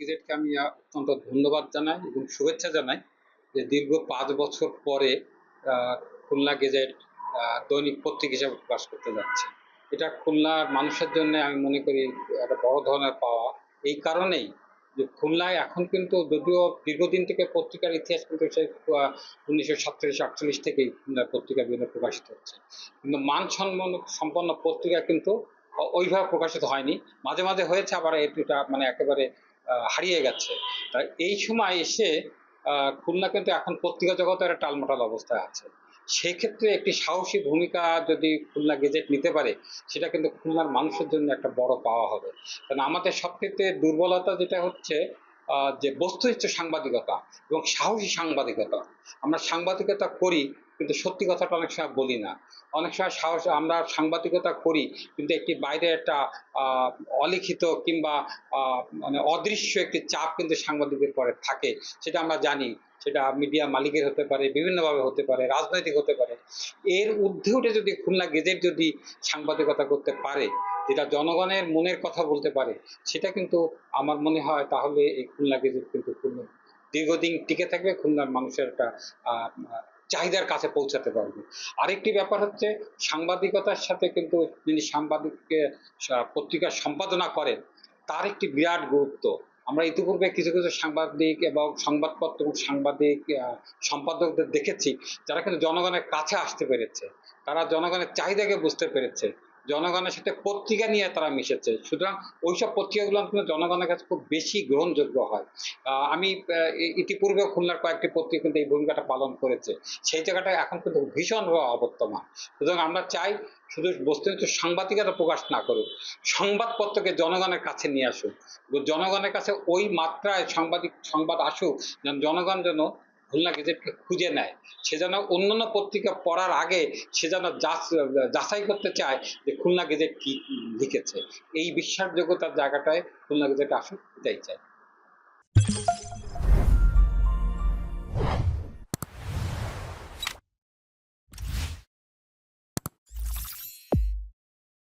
গেজেটকে আমি অত্যন্ত ধন্যবাদ জানাই এবং শুভেচ্ছা জানাই যে দীর্ঘ পাঁচ বছর পরে খুলনা গেজেট দৈনিক পত্রিকা হিসাবে প্রকাশ করতে যাচ্ছে। এটা খুলনার মানুষের জন্য আমি মনে করি একটা বড় ধরনের পাওয়া। এই কারণেই যে খুলনায় এখন কিন্তু যদিও দীর্ঘদিন থেকে পত্রিকার ইতিহাস কিন্তু সেই উনিশশো সাতচল্লিশ, আটচল্লিশ থেকেই খুলনার পত্রিকা বিভিন্ন প্রকাশিত হচ্ছে। কিন্তু মানসম্পন্ন, সম্পন্ন পত্রিকা কিন্তু ওইভাবে প্রকাশিত হয়নি। মাঝে মাঝে হয়েছে, আবার এটা মানে একেবারে হারিয়ে গেছে। এই সময় এসে খুলনা কিন্তু এখন পত্রিকা জগতের টালমাটাল অবস্থায় আছে। সেক্ষেত্রে একটি সাহসী ভূমিকা যদি খুলনা গেজেট নিতে পারে, সেটা কিন্তু খুলনার মানুষের জন্য একটা বড় পাওয়া হবে। কারণ আমাদের সবক্ষেত্রে দুর্বলতা যেটা হচ্ছে যে বস্তুনিষ্ঠ সাংবাদিকতা এবং সাহসী সাংবাদিকতা। আমরা সাংবাদিকতা করি, কিন্তু সত্যি কথাটা অনেক সময় বলি না। অনেক সময় সাহস, আমরা সাংবাদিকতা করি, কিন্তু একটি বাইরে একটা অলিখিত কিংবা মানে অদৃশ্য একটি চাপ কিন্তু সাংবাদিকের পরে থাকে, সেটা আমরা জানি। সেটা মিডিয়া মালিকের হতে পারে, বিভিন্নভাবে হতে পারে, রাজনৈতিক হতে পারে। এর ঊর্ধ্বে উঠে যদি খুলনা গেজেট যদি সাংবাদিকতা করতে পারে যেটা জনগণের মনের কথা বলতে পারে, সেটা কিন্তু আমার মনে হয় তাহলে এই খুলনা গেজেট কিন্তু খুলনা দীর্ঘদিন টিকে থাকবে, খুলনার মানুষের একটা চাহিদার কাছে পৌঁছাতে পারবে। আরেকটি ব্যাপার হচ্ছে সাংবাদিকতার সাথে কিন্তু যিনি সাংবাদিককে পত্রিকা সম্পাদনা করেন, তার একটি বিরাট গুরুত্ব। আমরা ইতিপূর্বে কিছু কিছু সাংবাদিক এবং সংবাদপত্র সাংবাদিক সম্পাদকদের দেখেছি, যারা কিন্তু জনগণের কাছে আসতে পেরেছে। তারা জনগণের চাহিদাকে বুঝতে পেরেছে। জনগণের সাথে পত্রিকা নিয়ে তারা মিশেছে। সুতরাং ওইসব পত্রিকাগুলো কিন্তু জনগণের কাছে খুব বেশি গ্রহণযোগ্য হয়। আমি ইতিপূর্বে খুলনার কয়েকটি পত্রিকা কিন্তু এই ভূমিকাটা পালন করেছে। সেই জায়গাটা এখন কিন্তু ভীষণভাবে অবর্তমান। সুতরাং আমরা চাই শুধু বস্তুনিষ্ঠ সাংবাদিকতা প্রকাশ না করুক, সংবাদপত্রকে জনগণের কাছে নিয়ে আসুক। জনগণের কাছে ওই মাত্রায় সাংবাদিক, সংবাদ আসুক, যেন জনগণ যেন খুলনা গেজেটকে খুঁজে নেয়, সে যেন অন্যান্য পত্রিকা পড়ার আগে সে যেন যাচ- যাচাই করতে চায় যে খুলনা গেজেট কি লিখেছে। এই বিশ্বাসযোগ্যতার জায়গাটায় খুলনা গেজেট আসুক এটাই চাই।